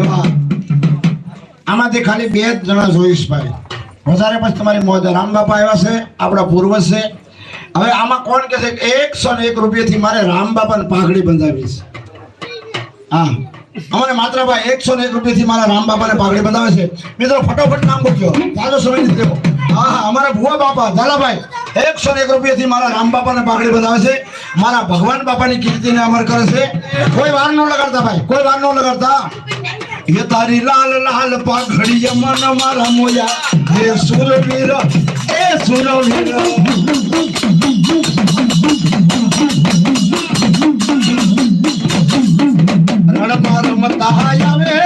એવા. આમાંથી ખાલી બે જ જણા જોઈશ ભાઈ વધારે પછી તમારી મોજ. રામ બાપા આવ્યા છે, આપણા પૂર્વજ છે. હવે આમાં કોણ કે છે એકસો ને એક રૂપિયાથી મારે રામ બાપાને પાઘડી બંધાવી છે. હા. અમારે માત્ર ભાઈ એકસો ને એક રૂપિયાથી મારા રામ બાપાને પાઘડી બંધાવે છે. મિત્રો, ફટોફટ નામ પૂછ્યો તાજો સમય નથી હા હા, અમારા ભુવા બાપા દાદાભાઈ એકસો એક રૂપિયાથી મારા રામ બાપાને પાઘડી બંધાવે છે. મારા ભગવાન બાપાની કીર્તિને અમર કરે છે. કોઈ વાર ન લગાડતા ભાઈ, કોઈ વાર ન લગાડતા. હે તારી લાલ લાલ પાઘડી મન મારા મોયા. હે સુરવીર હે સુરવીર. રણમાં રમતા આવે.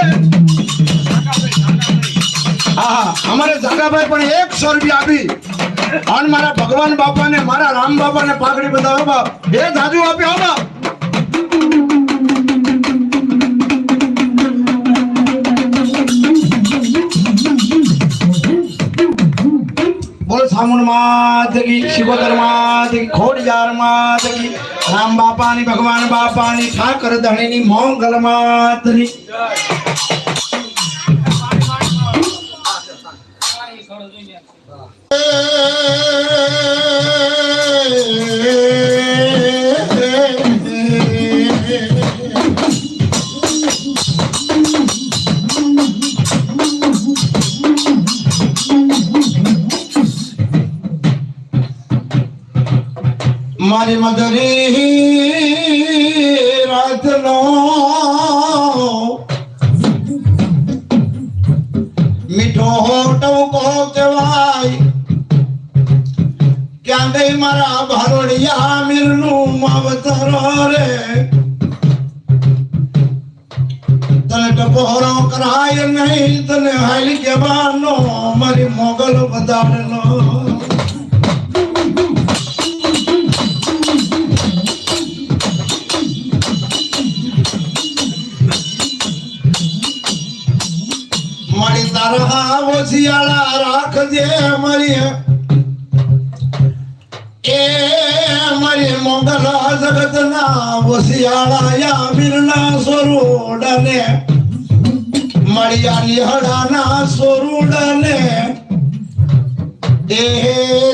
હા અમારે જાગાભાઈ પણ એકસો રૂપિયા આપી. અને મારા ભગવાન બાપાને, મારા રામ બાપાને પાઘડી બધા બાપ. એ જાજુ આપ્યો બાપ. બોલ સામુન માત કી શિવોતર માત કી ખોડિયાર માત કી રામ બાપાની, ભગવાન બાપાની, ઠાકર ધણીની મોંગલ માતની મારી મધરી રાતનો મીઠો ટવકો કહેવાય ક્યાં ગઈ મારા ભારોડિયા મીરનું માવતર રે? તને ટપોરો કરાય નહીં, તને હાલ કેવાનો મારી મોગલ વધારનો ઓછિયાળા રાખજે મારી. એ મારી મંગલા જગતના ઓછિયાળા યા મીરના સ્વરૂડને મળ્યા નિહળાના સ્વરૂડને એ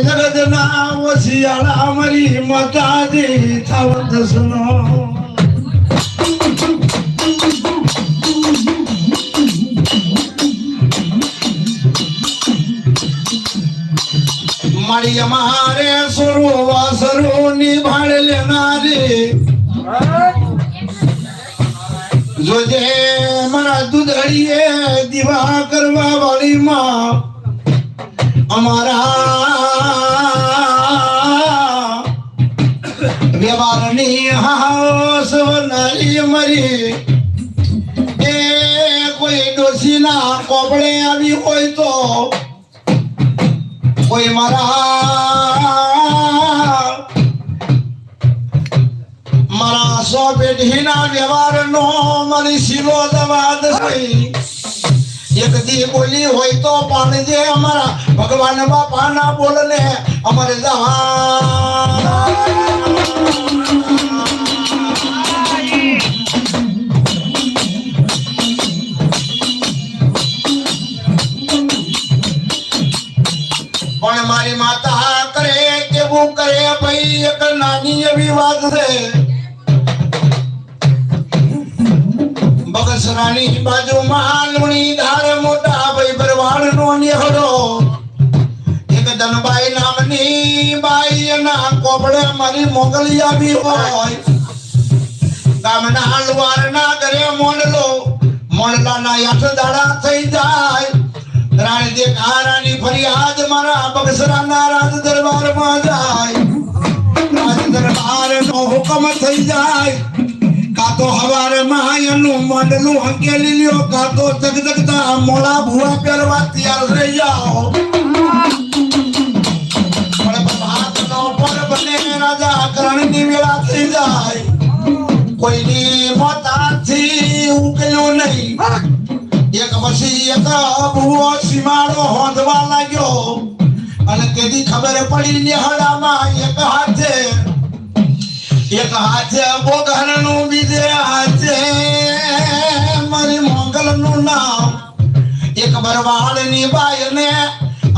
જગતના ઓછિયાળા મારી માતાજી થવત સુનો. મારી અમારે સરો વાસરો ની ભાળ લેનારી. જોજે મારા દુધડીએ દીવા કરવા વાળી માં અમારા વ્યવહારની હાસ વનારી મરી. એ કોઈ ડોશીના કોપડે આવી હોય તો કોઈ મારા. મારા સો પેઢીના વ્યવહારનો મારી શિરો દવાદ એક દી બોલી હોય તો પાણજે અમારા ભગવાન બાપાના બોલને અમારે જવા. પણ મારી માતા કરે કેવું કરે ભાઈ, એક નાની એવી વાત છે. બગસરાની બાજુમાં લુણી ધાર મોટા ભાઈ ભરવાડ નો નિહળો એક ધનબાઈ નામની બાઈ ના કોપડે મારી મોગલી આવી હોય. ગામના હલવારના ઘરે મોડલો, મોડલાના યાઠ દાડા થઈ જાય. રાણી દે કારાની ફરિયાદ મારા બગસરાના રાજ દરબારમાં જાય. રાજ દરબારનો હુકમ થઈ જાય. કા તો હવારે માયનું મંડલું હંકેલી લ્યો કા તો જગજગતા મોળા ભૂવા પહેરવા તૈયાર થઈ જાઓ. રાજા કરણની વેળા થઈ જાય. કોઈની મોતાથી ઉકલ્યું નહીં. એક પછી એક ભૂવો સીમાડો હોંધવા લાગ્યો. અને તેથી ખબર પડી નિહળામાં એક હાથે એક હાથે બોગહરનું બીજે હાથે. મારી મોગલનું ભરવાડની બાયને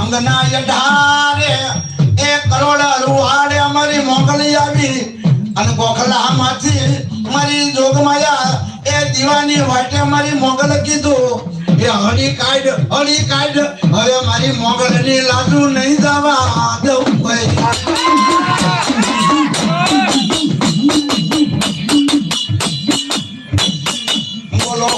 અંગના યઢારે એ કરોડ રૂહાડે અમારી મોકલી આવી. અને ગોખલામાંથી મારી જોગમાયા એ દીવાની વાટે મારી મોગલ કીધું, એ હળી કાઢ હળી કાઢ, હવે મારી મોગલની લાડુ નહીં જવા દઉં ભાઈ બોલો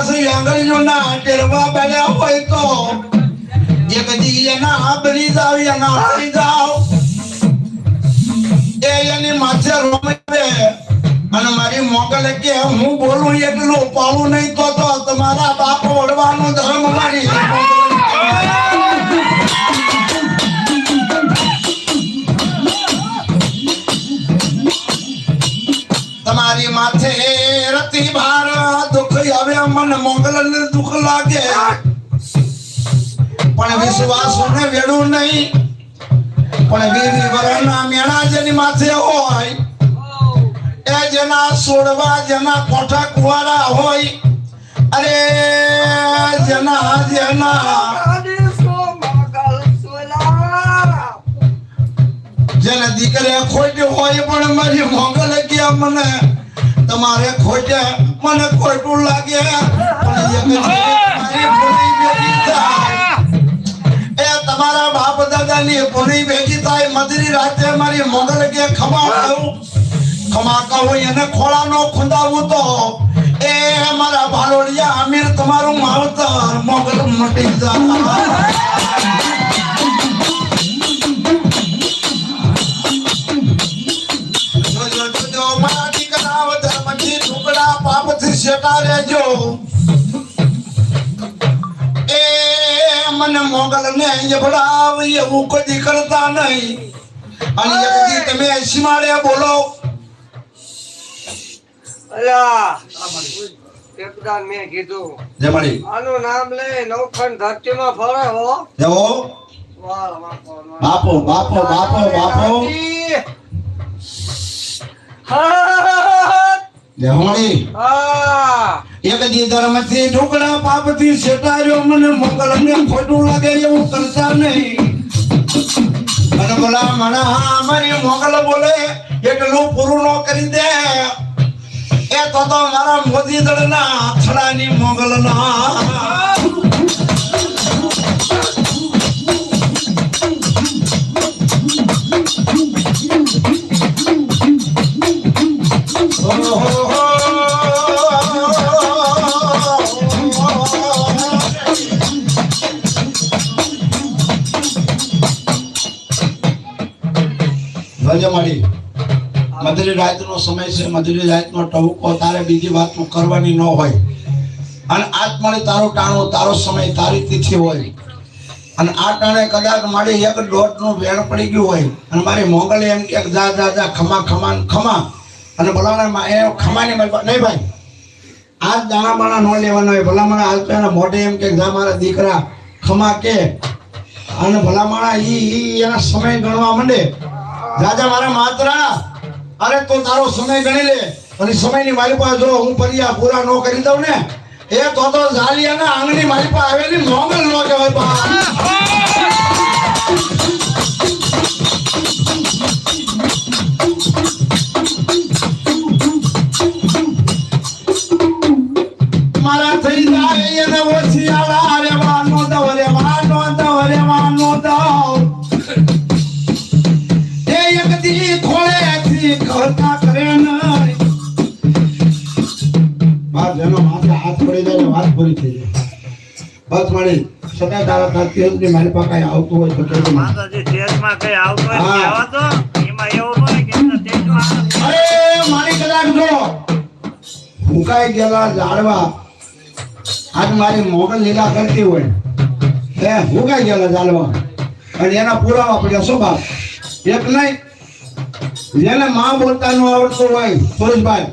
વડવા એ પાસે આંગળીઓ ના ટેરવા બેઠા હોય તો. એક દી એના બની જાવ, એના હારી જાવ. એ એની માથે રોમે. અને મારી મોકલ કે હું બોલું એટલું પાલું નહીં તો તો તમારા બાપ વડવાનું ધર્મ મારી તમારી માથે મોગલ ને દુઃખ લાગે. પણ વિશ્વાસ ને વેડું નહીં. પણ વીરી વરના મેણા જેની માથે હોય, એ જેના સોડવા, જેના કોઠા કુવારા હોય, અરે જેના જેના જેને દીકરે ખોટ્યું હોય પણ મારી મોગલ ગયા મને તમારે ખોટે મને ખોટું લાગે. એ તમારા બાપ દાદાની ભૂલી ભેગી થાય. મધરી રાતે મારી મોગલ કે ખમા ખમાકા હોય એને ખોળાનો ખુંદાવું તો. એ મારા ભાલોડિયા અમીર તમારું માવતર મોગલ મટી જાય. રહેજો એ મને મોગલ ને જબડાવ એવું કદી કરતા નહીં. અને એક દી તમે સીમાડે બોલો. અલા એકદાન મેં કીધું. જમણી. આનું નામ લે નવખંડ ધરતીમાં ફરે હો. જવો. બાપો બાપો બાપો બાપો. ધરતી. હા. એક દી ધર્મથી ટુકડા પાપથી શેટાર્યો મને મોગલ ને ખોટું લાગે એવું કરતા નહીં. અને બોલા મણા મારી મોગલ બોલે એટલું પૂરું ન કરી દે. એ તો તો મારા મોદી દળના આથડાની મોગલ ના મારી રાતનો સમય છે મધુરી રાતનો ટહુકો, તારે બીજી વાત કરવાની ન હોય. અને આજ તારો ટાણો, તારો સમય તારી તિથિ હોય. અને આ ટાણે કદાચ મારી એક દોઢનું વેણ પડી ગયું હોય. અને મારી મોગલે એમ કે જા જા જા, ખમા ખમા ખમા. અને ભલામણા એ ખમાની નહીં ભાઈ. આજ દાણા બાણા ન લેવાના હોય. ભલામણા હાલ તો એના મોઢે એમ કે જા, મારા દીકરા, ખમા કે. અને ભલામણા ઈ એના સમય ગણવા માંડે. રાજા મારા માત્રા. અરે તો તારો સમય ગણી લે. અને સમયની મારી પાસે જો હું પરિયા પૂરા ન કરી દઉં ને, એ તો તો ઝાલિયાના આંગણી મારી પાસે આવેલી મોંગલ નો કહેવાય મારા થઈ જાય એને ઓછી આવા ખોળે થી કરે નહીં. બાપ જેનો માથે હાથ પડી જાય વાત પૂરી થઈ જાય. બસ મળી સદા તારા તારતી હતી મારી પાસે કાંઈ આવતું હોય તો કહેજો મને. માતાજી સ્ટેજમાં કઈ આવતો હોય હા. તો. એમાં એવું હોય કે એમના અરે મારી કદાચ જો ફૂંકાઈ ગયેલા ઝાડવા. આજ મારી મોગલ લીલા કરતી હોય. એ ફૂંકાઈ ગયેલા ઝાડવા. અને એના પુરાવા પડ્યા શું બાપ? એક નહીં જેને માં બોલતા ન આવડતું હોય સુરેશભાઈ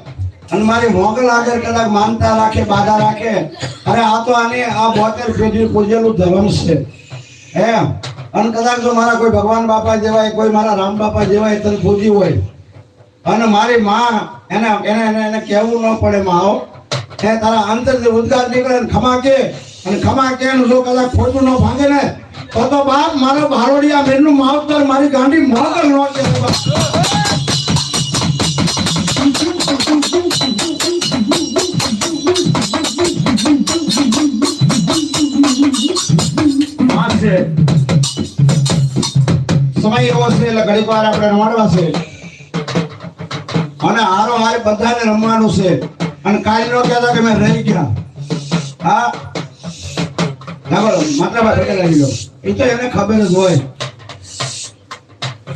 અને મારી મોગલ આગળ કદાચ માનતા રાખે, બાધા રાખે, અરે આ તો આને, આ બોતેર પેઢી પૂજેલું ધર્મ છે. એમ. અને કદાચ જો મારા કોઈ ભગવાન બાપા જેવાય, કોઈ મારા રામ બાપા જેવાય તને પૂજી હોય. અને મારી માં, એને એને એને એને કહેવું ન પડે માઓ એ તારા અંતરથી ઉદ્ગાર નીકળે ખમા કે, અને ખમા કે જો કદાચ ખોટું ન ભાંગે ને તો તો બાપ, મારો ભારોડિયા મેરનું માવતર, મારી ગાંડી મોગર નો કે એવો છે, એટલે ઘડીક વાર આપણે રમાડવા છે. અને હારો હારે બધાને રમવાનું છે. અને કાલ નો કહેતા કે મેં રહી ગયા. હા? બોલો મતલબ આ રહી ગયો. એ તો એને ખબર જ હોય.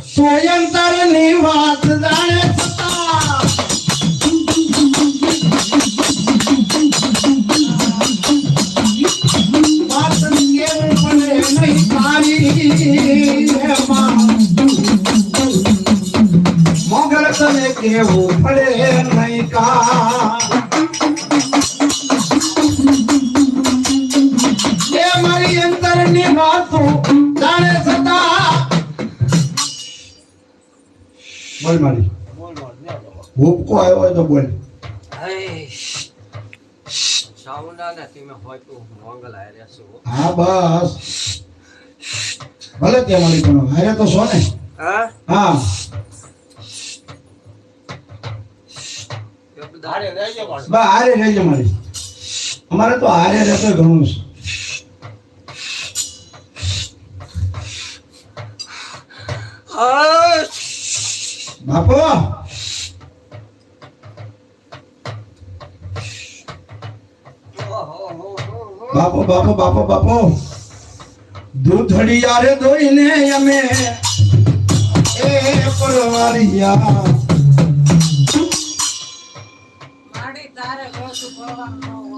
સોયંતરની વાત જાણે મોગલ તને કેવું પડે નહીં કા બોલ મારી. ભૂપકો આવ્યો હોય તો બોલ. હે. બસ. ભલે ત્યાં મારી પણ હારે તો છો ને. હા? હા. હારે રહેજો પણ. બસ હારે રહેજો મારી. અમારે તો હારે રહેતો ઘણું છે. બાપુ. બાપો બાપો બાપો બાપો. દૂધડી યારે દોઈને અમે એ પરવારિયા.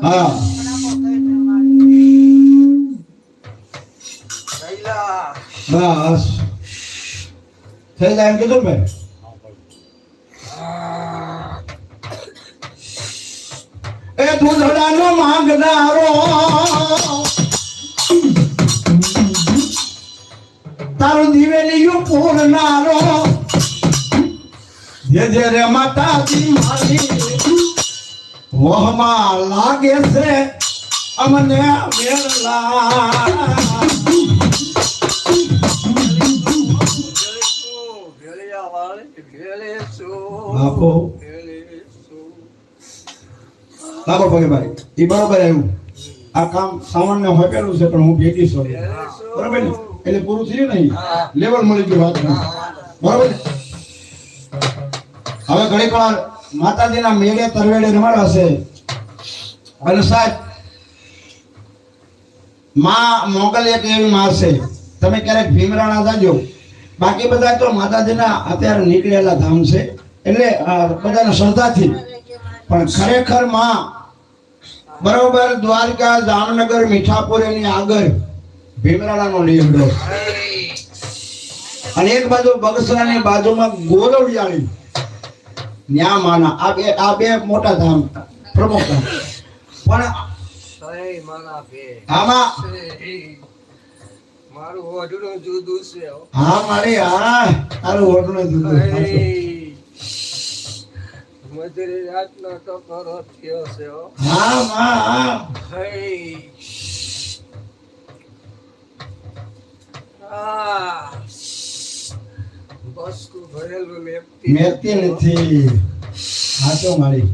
હા. બસ. થઈ જાય એમ કીધું ભાઈ? એ દૂધડાનો માંગનારો તારું દિવેલીયું પૂરનારો જે જે રે માતાજી મારી વહમાં લાગે છે અમને વેરલા આપો. લાગો પગે ભાઈ. એ બરોબર આવ્યું. આ કામ સામાન્ય હોપેલું છે પણ હું ભેગી છું બરોબર ને? એટલે પૂરું થયું નહીં. લેવલ મળી ગયું વાત બરોબર ને? હવે ઘણી વાર માતાજીના મેળે તરવેડે રમાડવા છે. અને સાહેબમાં મોગલ એક એવી માં છે. તમે ક્યારેક ભીમરાણા જાજો. બાકી બધા તો માતાજીના અત્યારે નીકળેલા ધામ છે. એટલે બધાને શ્રદ્ધાથી પણ ખરેખરમાં બરોબર દ્વારકા જામનગર મીઠાપુર એની આગળ ભીમરાણાનો લીમડો અને એક બાજુ બગસરાની બાજુમાં ગોરવડિયાળી ન્યામાના આ બે આ બે મોટા ધામ પ્રમુખ ધામ. પણ આમાં. મારું ઓઢણું જુદું છે હા. મારી હા તારું ઓટલું જુદું સહી. મધુરી રાતનો ટકોરો થયો છે હા. માં હા સહી. આ. બસકું ભરેલું લેપતી મેરતી નથી. મારી.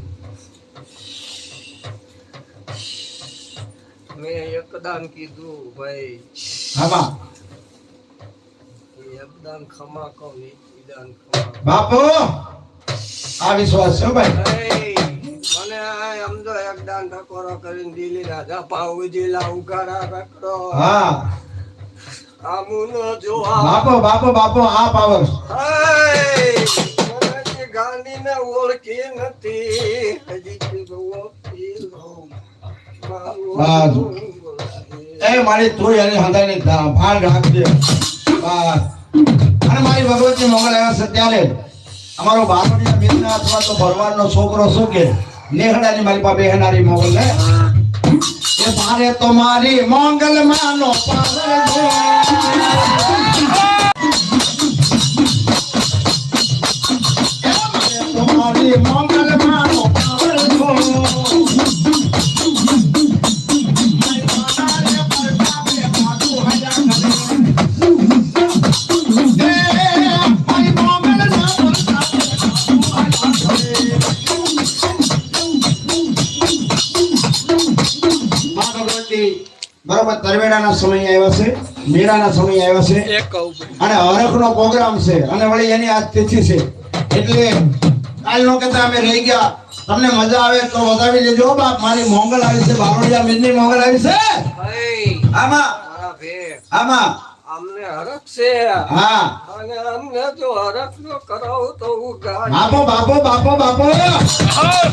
મેં એકદમ કીધું ભાઈ ખમા બાપુ આ વિશ્વાસ છે ભાઈ મને સમજો એકદાન કરીને રાજા હા આમુનો જોવા બાપુ બાપુ બાપુ આ પાવર ઓળખી નથી હજી ઓળખી બસ. મારી શું કે મારી પાસે બેહનારી મોગલ ને? એ મારે તો મારી માનો મોંગલ બરોબર સમય આવ્યા છે મેળાના સમય આવ્યા છે. એક કહું અને હરખનો પ્રોગ્રામ છે. અને વળી એની આ તિથિ છે. એટલે કાલ નો કહેતા અમે રહી ગયા. તમને મજા આવે તો વધાવી લેજો. બાપ મારી મોંગલ આવી છે. બારોડિયા મીરની મોંગલ આવી છે. ભાઈ આમાં? આમાં? અમને હરખ છે. હા. અને અમને જો હરખ નો કરાવો તો હું બાપો બાપો બાપો બાપો.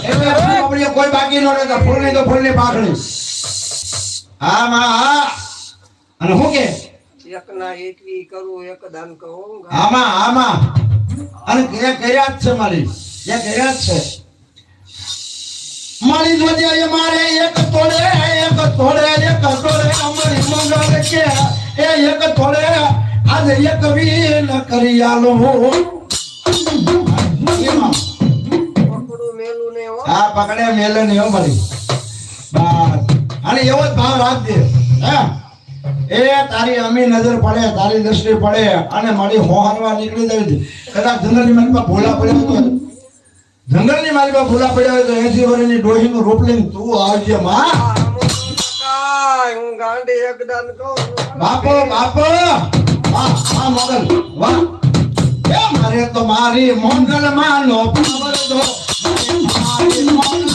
એટલે કોઈ બાકી નો રહેતા ફૂલ નહીં તો ફૂલની પાકડી હા માં હા. અને શું કે? એક ના એકવી કરું એક દાન કહું આમાં આમાં અને કે કર્યા જ છે મારી. જે કર્યા જ છે. મારી એ મારે એક તોડે એક તોડે એક તોડે અમારી મંગળ કે એ એક તોડે. આજે એક વીન કરી આલો. હું. હો પકડે મેલે ને હો મારી. બસ. અને એવો જ ભાવ રાખજે. એ તારી અમી નજર પડે, તારી દ્રષ્ટિ પડે અને મારી હોહરવા નીકળી જાય. કદાચ જંગલની મારીમાં ભોલા પડ્યા તો. જંગલની પાસે ભોલા પડ્યા હોય તો એસી વર્ષની ડોહીનું રૂપ લઈને તું આવજે, માં. બાપો બાપો. વાહ મોગલ. વાહ. મારે તો મારી મોગલ પાવર દો. મારી મોગલ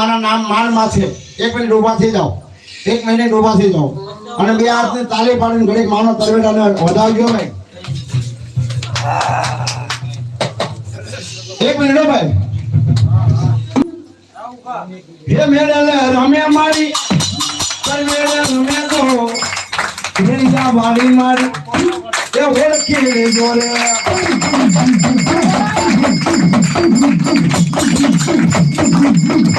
મારા નામ માળમાં છે. એક મિનિટ ઊભા થઈ જાઓ. એક મિનિટ ઊભા થઈ જાઓ. અને બે હાથને તાલી પાડીને ઘડીક માનો તરવેડાને વધાવજો ભાઈ. એક મિનિટ ભાઈ. હે મેળે રમ્યા મારી રમ્યા મારી. એ ઓળખી જોરે Thank.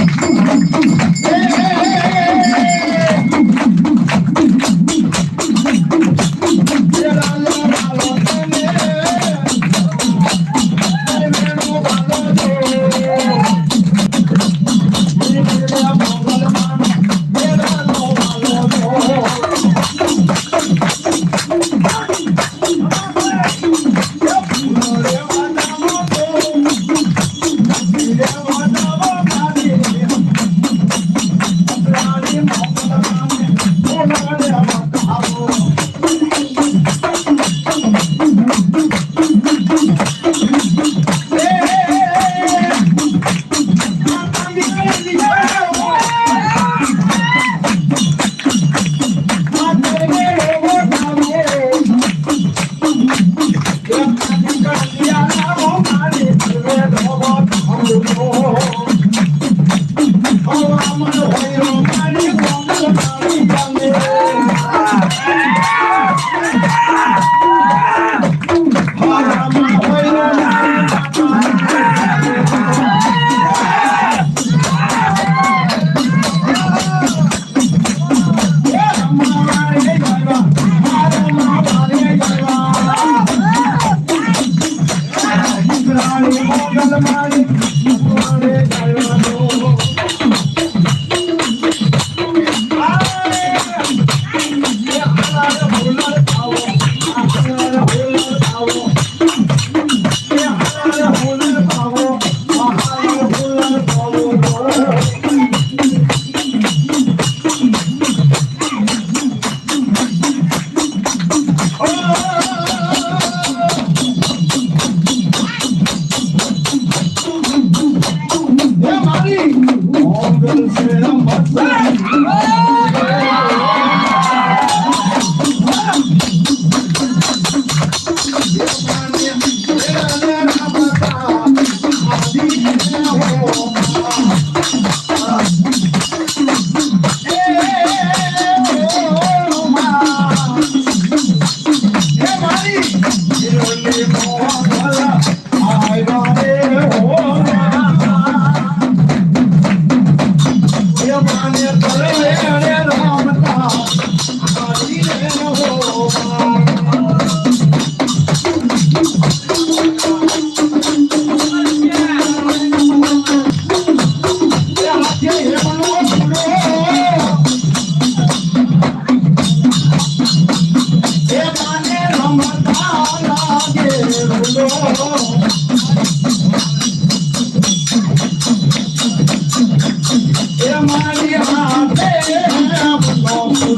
Bye.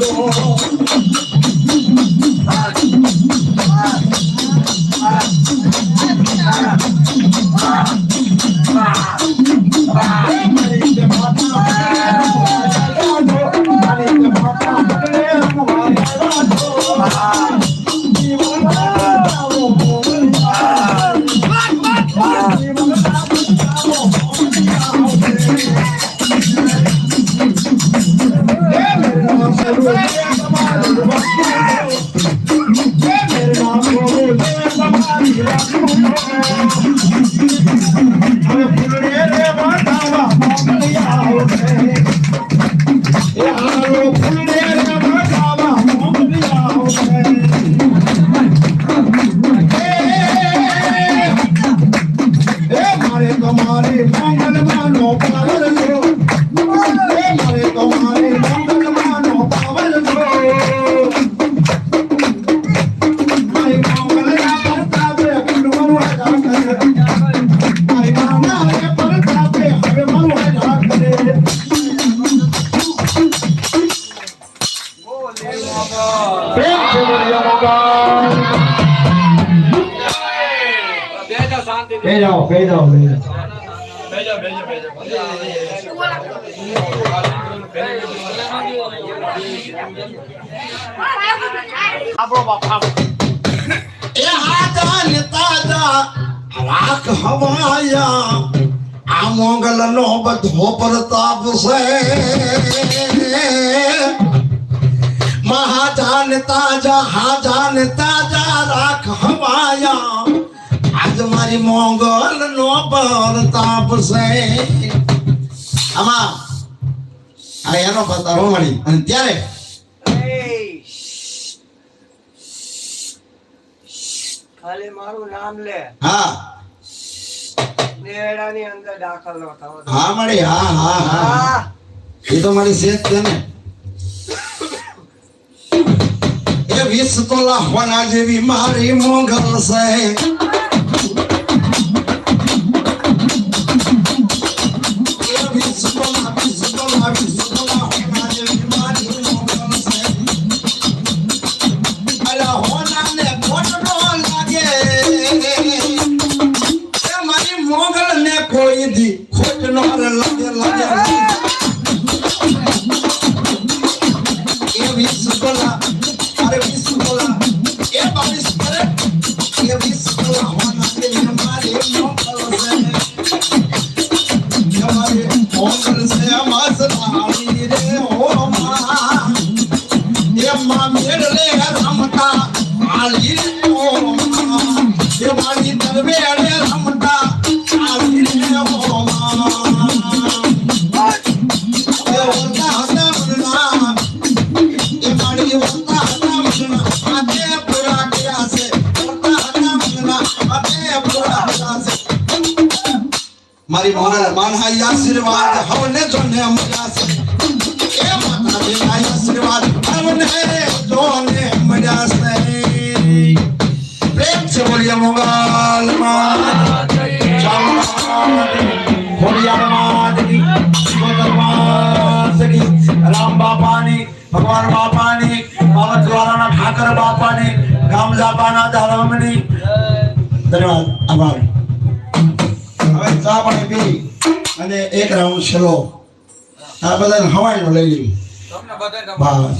તમારે રાખ હવાયા આ મોગલ નો બધો પ્રતાપ છે. મહાજાન તાજા હાજાન તાજા રાખ હવાયા. આજ મારી મોગલ નો પ્રતાપ છે. આમાં આ એનો પ્રતાપ મળી અને ત્યારે ખાલી મારું નામ લે. હા. નેડાની અંદર દાખલ ન થવો હા મળી હા હા હા. એ તો મારી સેજ છે ને. એ વીસ તોલા હોના જેવી મારી મોગલ છે. મારી મોગલ માનહાઈ આશીર્વાદ હવને જોને મળ્યા છે. એ માતાજી દેના આશીર્વાદ હવને જોને મળ્યા છે. પ્રેમ છે બોલીએ મોગલ ભગવાન બાપાની બાબત દ્વારાના ઠાકર બાપાની ગામજાબાના ધર્મની ધન્યવાદ આભાર. હવે ચા પાણી પી અને એક રાઉન્ડ છેલ્લો. આ બધાને હવાઈનો લઈ લેવી બસ.